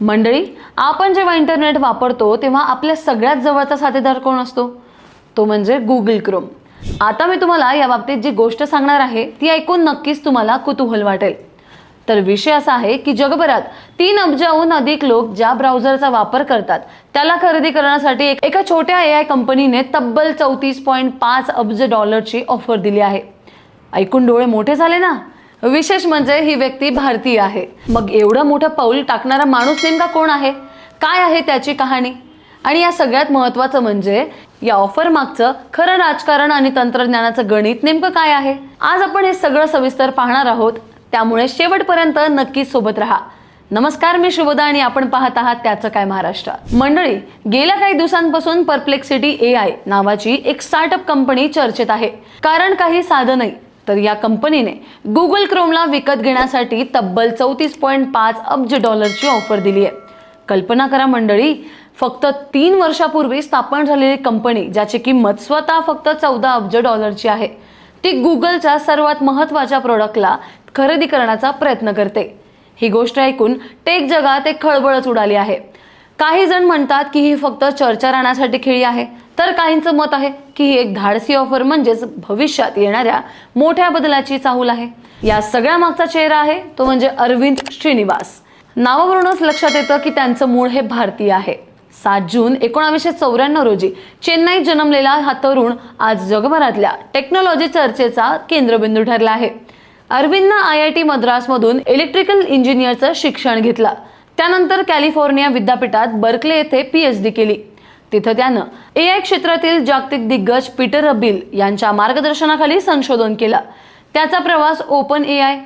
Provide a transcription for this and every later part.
मंडळी आपण जेव्हा इंटरनेट वापरतो तेव्हा आपल्या सगळ्यात जवळचा साथीदार कोण असतो? तो म्हणजे गुगल क्रोम आता मी तुम्हाला या बाबतीत जी गोष्ट सांगणार आहे ती ऐकून नक्कीच तुम्हाला कुतूहल वाटेल. तर विषय असा आहे की जगभरात तीन अब्जाहून अधिक लोक ज्या ब्राउझरचा वापर करतात त्याला खरेदी करण्यासाठी एक- एका छोट्या ए आय कंपनीने तब्बल चौतीस पॉईंट पाच अब्ज डॉलरची ऑफर दिली आहे. ऐकून डोळे मोठे झाले ना? विशेष म्हणजे ही व्यक्ती भारतीय आहे. मग एवढं मोठं पाऊल टाकणारा माणूस नेमका कोण आहे? काय आहे त्याची कहाणी? आणि या सगळ्यात महत्त्वाचं म्हणजे या ऑफर मागचं खरं राजकारण आणि तंत्रज्ञानाचं गणित नेमकं काय आहे? आज आपण हे सगळं सविस्तर पाहणार आहोत. त्यामुळे शेवटपर्यंत नक्कीच सोबत राहा. नमस्कार मी शुभदा आणि आपण पाहत आहात त्याचं काय महाराष्ट्र. मंडळी गेल्या काही दिवसांपासून परप्लेक्सिटी ए आय नावाची एक स्टार्टअप कंपनी चर्चेत आहे. कारण काही साधं नाही तर या कंपनीने गुगल क्रोमला विकत घेण्यासाठी तब्बल चौतीस पॉईंट पाच अब्ज डॉलरची ऑफर दिली आहे. कल्पना करा मंडळी फक्त तीन वर्षापूर्वी स्थापन झालेली कंपनी ज्याची किंमत स्वतः फक्त चौदा अब्ज डॉलरची आहे ती गुगलच्या सर्वात महत्त्वाच्या प्रोडक्टला खरेदी करण्याचा प्रयत्न करते. ही गोष्ट ऐकून टेक जगात एक खळबळच उडाली आहे. काही जण म्हणतात की ही फक्त चर्चा राहण्यासाठी खेळी आहे. तर काहींचं मत आहे की ही एक धाडसी ऑफर म्हणजेच भविष्यात येणाऱ्या मोठ्या बदलाची चाहूल आहे. या सगळ्या मागचा चेहरा आहे तो म्हणजे अरविंद श्रीनिवास. नावावरूनच लक्षात येतं की त्यांचं मूळ हे भारतीय आहे. सात जून एकोणावीसशे चौऱ्याण्णव रोजी चेन्नईत जन्मलेला हा तरुण आज जगभरातल्या टेक्नॉलॉजी चर्चेचा केंद्रबिंदू ठरला आहे. अरविंदनं आय आय टी मद्रासमधून इलेक्ट्रिकल इंजिनियरचं शिक्षण घेतलं. त्यानंतर कॅलिफोर्निया विद्यापीठात बर्कले येथे पी एच डी केली. तिथं त्यानं ए आय क्षेत्रातील जागतिक दिग्गज पीटर अबिल यांच्या मार्गदर्शनाखाली संशोधन केलं. त्याचा प्रवास Open A I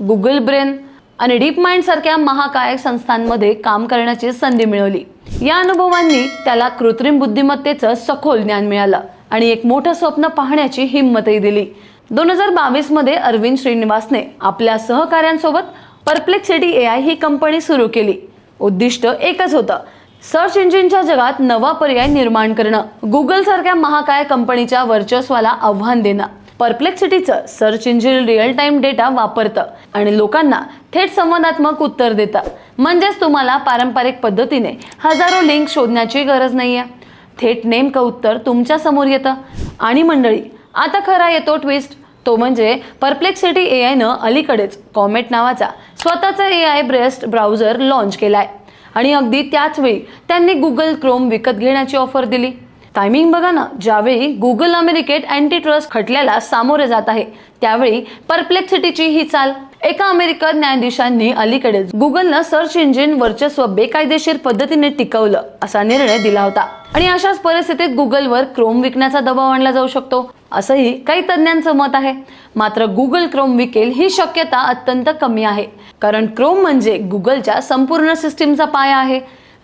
Google Brain आणि डीप माइंड सारख्या महाकाय संस्थांमध्ये काम करण्याची संधी मिळवली. या अनुभवांनी त्याला कृत्रिम बुद्धिमत्तेचं सखोल ज्ञान मिळालं आणि एक मोठं स्वप्न पाहण्याची हिंमतही दिली. दोन हजार बावीसमध्ये अरविंद श्रीनिवासने आपल्या सहकाऱ्यांसोबत परप्लेक्सिटी ए आय ही कंपनी सुरू केली. उद्दिष्ट एकच होतं सर्च इंजिनच्या जगात नवा पर्याय निर्माण करणं. गुगल सारख्या महाकाय कंपनीच्या वर्चस्वाला आव्हान देणं. परप्लेक्सिटीचं search engine real time data वापरतं आणि लोकांना थेट संवादात्मक उत्तर देतं. म्हणजेच तुम्हाला पारंपरिक पद्धतीने हजारो लिंक शोधण्याची गरज नाही आहे थेट नेमकं उत्तर तुमच्यासमोर येतं. आणि मंडळी आता खरा येतो ट्विस्ट तो म्हणजे परप्लेक्सिटी ए आयनं अलीकडेच कॉमेट नावाचा स्वतःचा A I based browser launch आहे आणि अगदी त्याच वेळी त्यांनी गुगल क्रोम विकत घेण्याची ऑफर दिली. टायमिंग बघा ना ज्यावेळी गुगल अमेरिकेत अँटी ट्रस्ट खटल्याला सामोरे जात आहे त्यावेळी परप्लेक्सिटीची ही चाल. एका अमेरिकन न्यायाधीशांनी अलीकडेच गुगलनं सर्च इंजिन वर्चस्व बेकायदेशीर पद्धतीने टिकवलं असा निर्णय दिला होता. आणि अशाच परिस्थितीत गुगलवर क्रोम विकण्याचा दबाव आणला जाऊ शकतो. असंही काही तज्ज्ञांचं मत आहे. मात्र गुगल क्रोम विकेल ही शक्यता अत्यंत कमी आहे. कारण क्रोम म्हणजे गुगलच्या संपूर्ण सिस्टीमचा पाया आहे.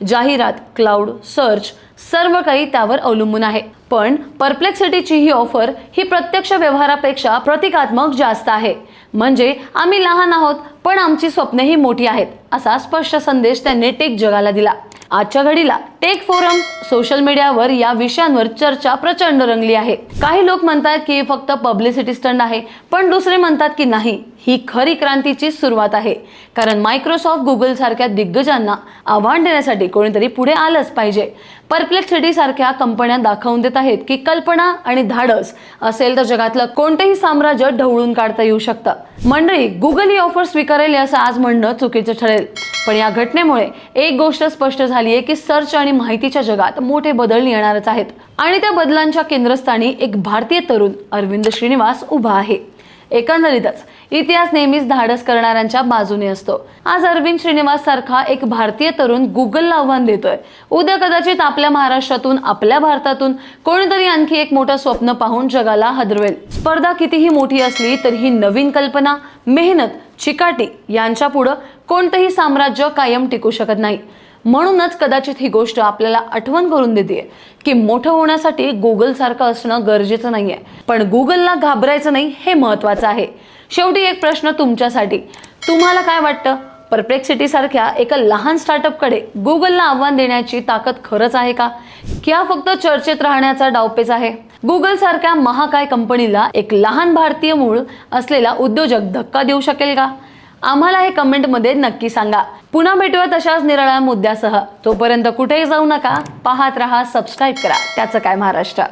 जाहिरात क्लाउड सर्च सर्व काही त्यावर अवलंबून आहे. पण परप्लेक्सिटीची ही ऑफर ही प्रत्यक्ष व्यवहारापेक्षा प्रतिकात्मक जास्त आहे. म्हणजे आम्ही लहान आहोत पण आमची स्वप्नही मोठी आहेत असा स्पष्ट संदेश त्यांनी टेक जगाला दिला. आजच्या घडीला टेक फोरम सोशल मीडियावर या विषयांवर चर्चा प्रचंड रंगली आहे. काही लोक म्हणतात की फक्त पब्लिसिटी स्टंड आहे पण दुसरे म्हणतात की नाही ही खरी क्रांतीची सुरुवात आहे. कारण मायक्रोसॉफ्ट गुगल सारख्या दिग्गजांना आव्हान देण्यासाठी कोणीतरी पुढे आलंच पाहिजे. परप्लेक्सिटी सारख्या कंपन्या दाखवून देत आहेत की कल्पना आणि धाडस असेल तर जगातलं कोणतेही साम्राज्य ढवळून काढता येऊ शकतं. मंडळी गुगल ही ऑफर स्वीकार करेल असं आज म्हणणं चुकीचं ठरेल. पण या घटनेमुळे एक गोष्ट स्पष्ट झाली आहे की सर्च आणि माहितीच्या जगात मोठे बदल येणारच आहेत. आणि त्या बदलांच्या केंद्रस्थानी एक भारतीय तरुण अरविंद श्रीनिवास उभा आहे. एकंदरीतच इतिहास नेहमीच धाडस करणाऱ्यांच्या बाजूने असतो. आज अरविंद श्रीनिवास सारखा एक भारतीय तरुण गुगलला आव्हान देतोय. उद्या कदाचित आपल्या महाराष्ट्रातून आपल्या भारतातून कोणीतरी आणखी एक मोठं स्वप्न पाहून जगाला हदरवेल. स्पर्धा कितीही मोठी असली तरी ही नवीन कल्पना मेहनत चिकाटी यांच्यापुढं कोणतंही साम्राज्य कायम टिकू शकत नाही. म्हणूनच कदाचित ही गोष्ट आपल्याला आठवण करून देते की मोठं होण्यासाठी गुगल सारखं असणं गरजेचं नाही आहे पण गुगलला घाबरायचं नाही हे महत्वाचं आहे. शेवटी एक प्रश्न तुमच्यासाठी. तुम्हाला काय वाटतं? परप्लेक्सिटी सारख्या एका लहान स्टार्टअपकडे गुगलला आव्हान देण्याची ताकद खरंच आहे का? किंवा फक्त चर्चेत राहण्याचा डावपेच आहे? गुगल सारख्या महाकाय कंपनीला एक लहान भारतीय मूळ असलेला उद्योजक धक्का देऊ शकेल का? आम्हाला हे कमेंटमध्ये नक्की सांगा. पुन्हा भेटूया तशाच निराळ्या मुद्द्यासह. तोपर्यंत कुठेही जाऊ नका. पाहत रहा सबस्क्राईब करा. त्याचं काय महाराष्ट्र?